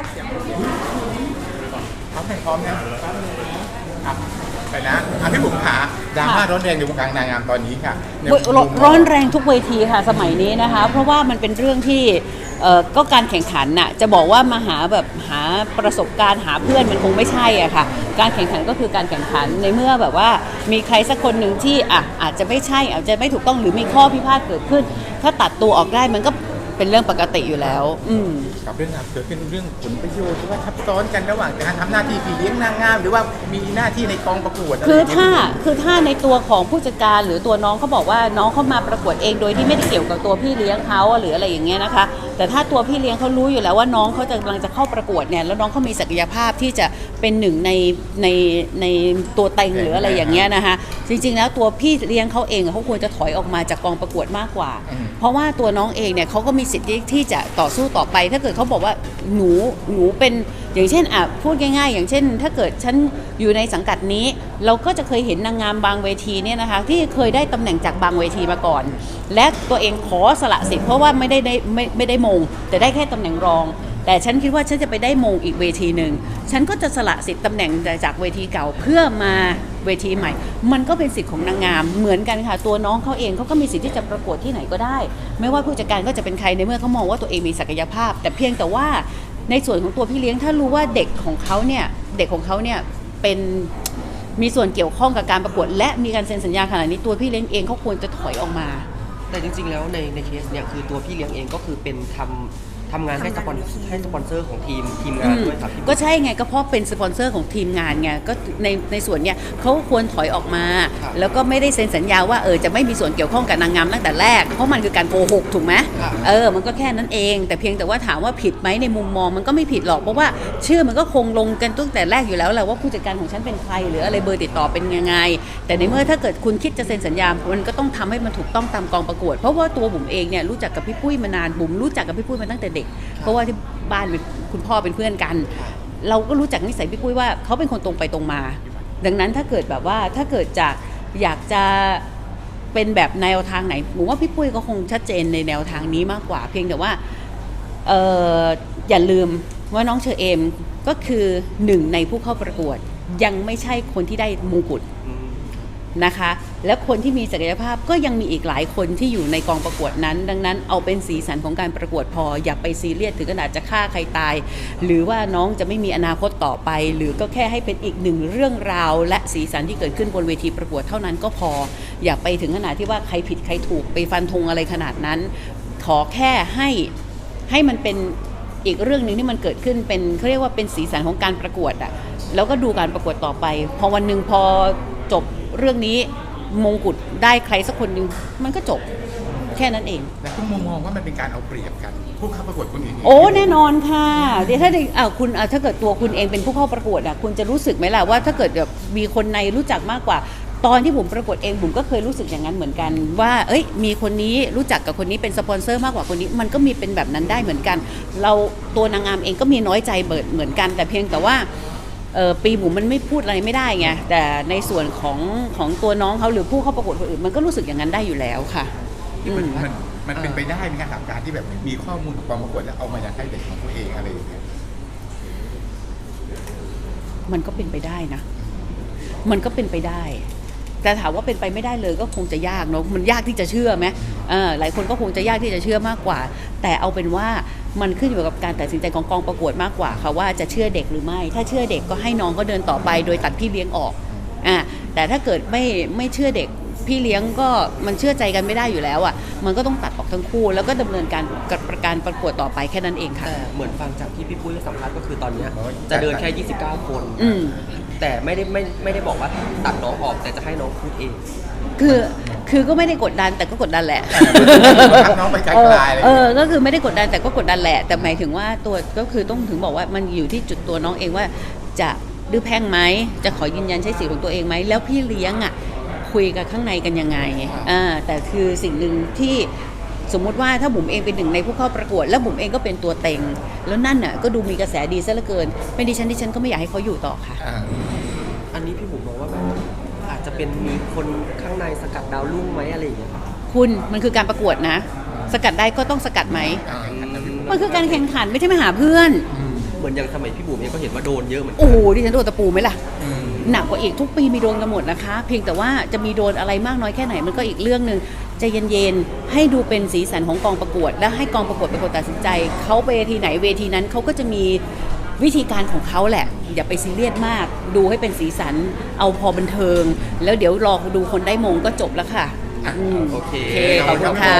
กเสียงพร้อมไหมพร้อมนะอะไปนะอะพี่บุ๋มขาดราม่าร้อนแรงในวงการนางงามตอนนี้ค่ะในร้อนร้อนแรงทุกเวทีค่ะสมัยนี้นะคะ เพราะว่ามันเป็นเรื่องที่เอ่อก็การแข่งขันน่ะจะบอกว่ามาหาแบบหาประสบการณ์หาเพื่อนมันคงไม่ใช่อะค่ะ การแข่งขันก็คือการแข่งขันในเมื่อแบบว่ามีใครสักคนหนึ่งที่อะอาจจะไม่ใช่อาจจะไม่ถูกต้องหรือมีข้อพิพาทเกิดขึ้น ถ้าตัดตัวออกได้มันก็ เป็นเรื่องปกติอยู่แล้ว อืม กับเรื่องราวเกิดขึ้นเรื่องผลประโยชน์หรือว่าทับซ้อนกันระหว่างการทำหน้าที่พี่เลี้ยงนางงาม หรือว่ามีหน้าที่ในกองประกวดะไรคืออย่างเงี้ย ถ้าคือถ้าในตัวของผู้จัดการหรือตัวน้องเขาบอกว่าน้องเขามาประกวดเองโดยที่ไม่ได้เกี่ยวกับตัวพี่เลี้ยงเขาหรืออะไรอย่างเงี้ยนะคะ แต่ถ้าตัวพี่เลี้ยงเขารู้อยู่แล้วว่าน้องเขาจะกำลังจะเข้าประกวดเนี่ยแล้วน้องเขามีศักยภาพที่จะเป็นหนึ่งในในในตัวเต็งหรืออะไรอย่างเงี้ยนะคะจริงๆแล้วตัวพี่เลี้ยงเขาเองเขาควรจะถอยออกมาจากกองประกวดมากกว่าเพราะว่าตัวน้องเองเนี่ยเขาก็มีสิทธิ์ที่จะต่อสู้ต่อไป ถ้าเกิดเขาบอกว่าหนูหนูเป็นอย่างเช่นอะพูดง่าย ๆ อย่างเช่น ถ้าเกิดฉันอยู่ในสังกัดนี้ เราก็จะเคยเห็นนางงามบางเวทีเนี่ยนะคะที่เคยได้ตำแหน่งจากบางเวทีมาก่อน และตัวเองขอสละสิทธิ์เพราะว่าไม่ได้ได้ไม่ไม่ได้มง แต่ได้แค่ตำแหน่งรอง แต่ฉันคิดว่าฉันจะไปได้มงอีกเวทีหนึ่งฉันก็จะสละสิทธิ์ตำแหน่งจากเวทีเก่าเพื่อมา เวทีใหม่ มันก็เป็นสิทธิ์ของนางงาม เหมือนกันค่ะ ตัวน้องเขาเองเขาก็มีสิทธิ์ที่จะประกวดที่ไหนก็ได้ ไม่ว่าผู้จัดการก็จะเป็นใครในเมื่อเขามองว่าตัวเองมีศักยภาพ แต่เพียงแต่ว่าในส่วนของตัวพี่เลี้ยงถ้ารู้ว่าเด็กของเขาเนี่ยเด็กของเขาเนี่ยเป็นมีส่วนเกี่ยวข้องกับการประกวด และมีการเซ็นสัญญาขนาดนี้ตัวพี่เลี้ยงเองเขาควรจะถอยออกมา แต่จริงๆแล้วในในเคสเนี่ยคือตัวพี่เลี้ยงเองก็คือเป็นทำ ทำงานให้สปอนให้สปอนเซอร์ของทีมทีมงานด้วยครับพี่ ก็ใช่ไงก็เพราะเป็นสปอนเซอร์ของทีมงานไงก็ในในส่วนเนี้ยเขาควรถอยออกมา ครับแล้วก็ไม่ได้เซ็นสัญญาว่าเออจะไม่มีส่วนเกี่ยวข้องกับนางงามตั้งแต่แรก เพราะมันคือการโกหกถูกไหมครับ เออมันก็แค่นั้นเอง แต่เพียงแต่ว่าถามว่าผิดไหมในมุมมองมันก็ไม่ผิดหรอกเพราะว่าชื่อมันก็คงลงกันตั้งแต่แรกอยู่แล้วแหละว่าผู้จัดการของฉันเป็นใครหรืออะไรเบอร์ติดต่อเป็นยังไง แต่ในเมื่อถ้าเกิดคุณคิดจะเซ็นสัญญา มันก็ต้องทำให้มันถูกต้องตามกองประกวด เพราะว่าตัวบุ๋มเองเนี่ยรู้จักกับพี่ปุ้ยมานานบุ๋มรู้จักกับพี่ปุ้ยมาตั้งแต่เด็กเพราะว่าที่บ้านเป็นคุณพ่อเป็นเพื่อนกัน เราก็รู้จักนิสัยพี่ปุ้ยว่าเขาเป็นคนตรงไปตรงมา ดังนั้นถ้าเกิดแบบว่าถ้าเกิดจะอยากจะเป็นแบบแนวทางไหนผมว่าพี่ปุ้ยก็คงชัดเจนในแนวทางนี้มากกว่า เพียงแต่ว่าเอออย่าลืมว่าน้องเชอเอมก็คือหนึ่งในผู้เข้าประกวด ยังไม่ใช่คนที่ได้มงกุฎอืม นะคะ และคนที่มีศักยภาพก็ยังมีอีกหลายคนที่อยู่ในกองประกวดนั้น ดังนั้นเอาเป็นสีสันของการประกวดพอ อย่าไปซีเรียสถึงขนาดจะฆ่าใครตาย หรือว่าน้องจะไม่มีอนาคตต่อไป หรือก็แค่ให้เป็นอีกหนึ่งเรื่องราว และสีสันที่เกิดขึ้นบนเวทีประกวดเท่านั้นก็พอ อย่าไปถึงขนาดที่ว่าใครผิดใครถูกไปฟันธงอะไรขนาดนั้น ขอแค่ให้ให้มันเป็นอีกเรื่องหนึ่งที่มันเกิดขึ้นเป็นเขาเรียกว่าเป็นสีสันของการประกวดอะแล้วก็ดูการประกวดต่อไป พอวันหนึ่งพอจบ เรื่องนี้มงกุฎได้ใครสักคนหนึ่งมันก็จบแค่นั้นเอง แต่คุณมุมมองว่ามันเป็นการเอาเปรียบกัน ผู้เข้าประกวดคนอื่นโอ้แน่นอนค่ะเดี๋ยวถ้าได้อ่าคุณอ่าถ้าเกิดตัวคุณเองเป็นผู้เข้าประกวดอะคุณจะรู้สึกไหมล่ะว่าถ้าเกิดแบบมีคนในรู้จักมากกว่า ตอนที่ผมประกวดเองผมก็เคยรู้สึกอย่างนั้นเหมือนกัน ว่า เอ้ย มีคนนี้รู้จักกับคนนี้เป็นสปอนเซอร์มากกว่าคนนี้ มันก็มีเป็นแบบนั้นได้เหมือนกัน เราตัวนางงามเองก็มีน้อยใจเบิดเหมือนกัน แต่เพียงแต่ว่าเออ ปีบุ๋มมันไม่พูดอะไรไม่ได้ไงแต่ในส่วนของของตัวน้องเขาหรือผู้เข้าประกวดคนอื่นมันก็รู้สึกอย่างนั้นได้อยู่แล้วค่ะอืมันมมันมันเป็นไปได้ไหมครับการที่แบบมีข้อมูลของกองประกวดแล้วเอามาอยากให้เด็กของตัวเองอะไรอย่างเงี้ยมันก็เป็นไปได้นะ มันก็เป็นไปได้ แต่ถามว่าเป็นไปไม่ได้เลยก็คงจะยากเนอะมันยากที่จะเชื่อไหมเออหลายคนก็คงจะยากที่จะเชื่อมากกว่า แต่เอาเป็นว่ามันขึ้นอยู่กับการตัดสินใจของกองประกวดมากกว่าค่ะว่าจะเชื่อเด็กหรือไม่ ถ้าเชื่อเด็กก็ให้น้องก็เดินต่อไป โดยตัดพี่เลี้ยงออกอ่าแต่ถ้าเกิดไม่ไม่เชื่อเด็กพี่เลี้ยงก็มันเชื่อใจกันไม่ได้อยู่แล้วอะ มันก็ต้องตัดออกทั้งคู่ แล้วก็ดำเนินการกับประการประกวดต่อไปแค่นั้นเองค่ะแต่เหมือนฟังจากที่พี่ปุ้ยให้สัมภาษณ์ก็คือตอนเนี้ยจะเดินแค่ 29 คนอืม แต่ไม่ได้ไม่ไม่ได้บอกว่าตัดน้องออกแต่จะให้น้องพูดเอง คือคือก็ไม่ได้กดดันแต่ก็กดดันแหละทำน้องไปไกลๆอะไรอย่างเอเงี้อยก็คือไม่ได้กดดันแต่ก็กดดันแหละ แต่หมายถึงว่าตัวก็คือต้องถึงบอกว่ามันอยู่ที่จุดตัวน้องเองว่า จะดื้อแพ่งไหมจะขอยืนยันใช้สิทธิ์ของตัวเองไหมแล้วพี่เลี้ยงอะคุยกันข้างในกันยังไงอ่าแต่คือสิ่งหนึ่งที่ สมมุติว่าถ้าบุ๋มเองเป็นหนึ่งในผู้เข้าประกวด แล้วบุ๋มเองก็เป็นตัวเต็ง แล้วนั่นน่ะก็ดูมีกระแสดีซะเหลือเกิน เป็นดิฉันดิฉันก็ไม่อยากให้เขาอยู่ต่อค่ะอ่าอันนี้พี่บุ๋มมองว่าแบบอาจจะเป็นมีคนข้างในสกัดดาวรุ่งไหมอะไรอย่างเงี้ยครับคุณมันคือการประกวดนะ สกัดได้ก็ต้องสกัดไหมอ่ามันคือการแข่งขันไม่ใช่มาหาเพื่อนอืมเหมือนอย่างสมัยพี่บุ๋มเองก็เห็นว่าโดนเยอะเหมือนกัโอ้โหดิฉันโดนตะปูไหมล่ะอืม หนักกว่าอีกทุกปีมีโดนกันหมดนะคะ เพียงแต่ว่าจะมีโดนอะไรมากน้อยแค่ไหนมันก็อีกเรื่องหนึ่งใจเย็นๆให้ดูเป็นสีสันของกองประกวด และให้กองประกวดเป็นคนตัดสินใจเขาไปเวทีไหนเวทีนั้นเขาก็จะมีวิธีการของเขาแหละ อย่าไปซีเรียสมาก ดูให้เป็นสีสันเอาพอบันเทิง แล้วเดี๋ยวรอดูคนได้มงก็จบแล้วค่ะ อะอืมโอเค ขอบคุณค่ะ